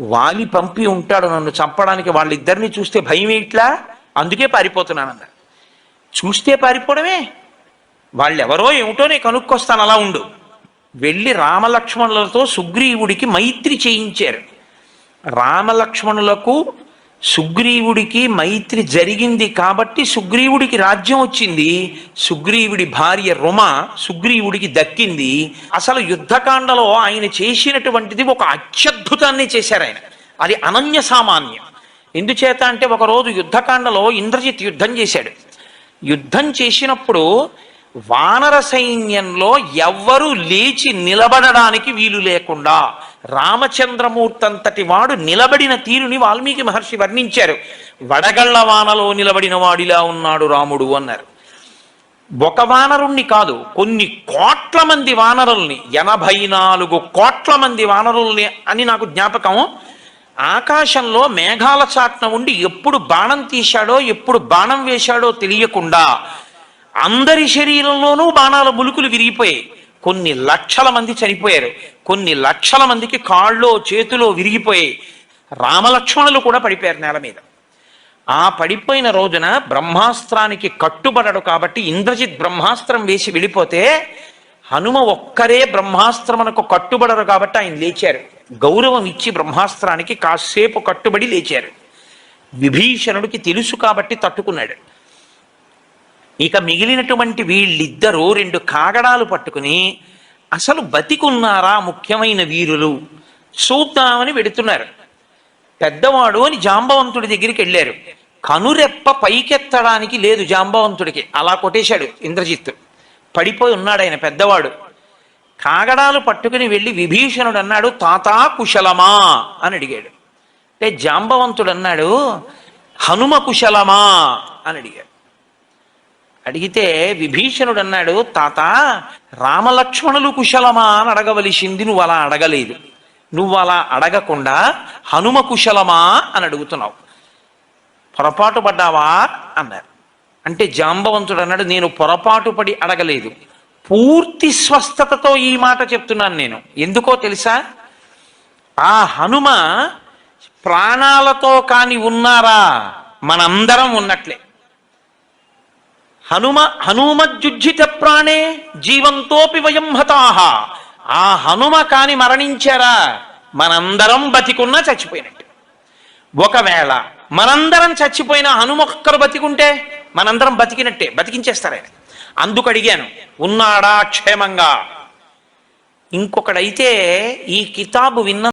వాలి పంపి ఉంటాడు నన్ను చంపడానికి వాళ్ళిద్దరిని చూస్తే భయం ఇట్లా? అందుకే పారిపోతున్నానన్నారు చూస్తే పారిపోవడమే. వాళ్ళెవరో ఏమిటో నేను కనుక్కొస్తాను అలా ఉండు. వెళ్ళి రామలక్ష్మణులతో సుగ్రీవుడికి మైత్రి చేయించారు. రామలక్ష్మణులకు సుగ్రీవుడికి మైత్రి జరిగింది కాబట్టి సుగ్రీవుడికి రాజ్యం వచ్చింది. సుగ్రీవుడి భార్య రుమ సుగ్రీవుడికి దక్కింది. అసలు యుద్ధకాండలో ఆయన చేసినటువంటిది ఒక అత్యద్భుతాన్ని చేశారు ఆయన. అది అనన్య సామాన్యం. ఎందుచేత అంటే ఒకరోజు యుద్ధకాండలో ఇంద్రజిత్ యుద్ధం చేశాడు. యుద్ధం చేసినప్పుడు వానర సైన్యంలో ఎవ్వరూ లేచి నిలబడడానికి వీలు లేకుండా రామచంద్రమూర్తి అంతటి వాడు నిలబడిన తీరుని వాల్మీకి మహర్షి వర్ణించారు. వడగళ్ళ వానలో నిలబడిన వాడిలా ఉన్నాడు రాముడు అన్నారు. ఒక వానరుణ్ణి కాదు కొన్ని కోట్ల మంది వానరుల్ని ఎనభై నాలుగు కోట్ల మంది వానరుల్ని అని నాకు జ్ఞాపకం. ఆకాశంలో మేఘాల చాట్న ఉండి ఎప్పుడు బాణం తీశాడో ఎప్పుడు బాణం వేశాడో తెలియకుండా అందరి శరీరంలోనూ బాణాల ములుకులు విరిగిపోయాయి. కొన్ని లక్షల మంది చనిపోయారు. కొన్ని లక్షల మందికి కాళ్ళో చేతిలో విరిగిపోయి రామలక్ష్మణులు కూడా పడిపోయారు నేల మీద. ఆ పడిపోయిన రోజున బ్రహ్మాస్త్రానికి కట్టుబడడు కాబట్టి ఇంద్రజిత్ బ్రహ్మాస్త్రం వేసి వెళ్ళిపోతే హనుమ ఒక్కరే బ్రహ్మాస్త్రమునకు కట్టుబడరు కాబట్టి ఆయన లేచారు. గౌరవం ఇచ్చి బ్రహ్మాస్త్రానికి కాసేపు కట్టుబడి లేచారు. విభీషణుడికి తెలుసు కాబట్టి తట్టుకున్నాడు. ఇక మిగిలినటువంటి వీళ్ళిద్దరూ రెండు కాగడాలు పట్టుకుని అసలు బతికున్నారా ముఖ్యమైన వీరులు చూద్దామని వెడుతున్నారు. పెద్దవాడు అని జాంబవంతుడి దగ్గరికి వెళ్ళారు. కనురెప్ప పైకెత్తడానికి లేదు జాంబవంతుడికి. అలా కొట్టేశాడు ఇంద్రజిత్తు పడిపోయి ఉన్నాడు ఆయన పెద్దవాడు. కాగడాలు పట్టుకుని వెళ్ళి విభీషణుడు అన్నాడు తాతా కుశలమా? అని అడిగాడు. అంటే జాంబవంతుడు అన్నాడు హనుమ కుశలమా? అని అడిగాడు. అడిగితే విభీషణుడు అన్నాడు తాత రామలక్ష్మణులు కుశలమా అని అడగవలసింది నువ్వు అలా అడగలేదు. నువ్వు అలా అడగకుండా హనుమ కుశలమా అని అడుగుతున్నావు. పొరపాటు పడ్డావా? అన్నారు. అంటే జాంబవంతుడు అన్నాడు నేను పొరపాటు పడి అడగలేదు. పూర్తి స్వస్థతతో ఈ మాట చెప్తున్నాను నేను. ఎందుకో తెలుసా? ఆ హనుమ ప్రాణాలతో కాని ఉన్నారా? మనందరం ఉన్నట్లే. హనుమ హనుమజ్జుజ్జిత ప్రాణే జీవంతోపి వయం హతాహ. ఆ హనుమ కాని మరణించారా? మనందరం బతికున్నా చచ్చిపోయినట్టు. ఒకవేళ మనందరం చచ్చిపోయిన హనుమొక్కరు బతికుంటే మనందరం బతికినట్టే బతికించేస్తారు. ఆయన అందుకు అడిగాను ఉన్నాడా క్షేమంగా? ఇంకొకడైతే ఈ కితాబు విన్న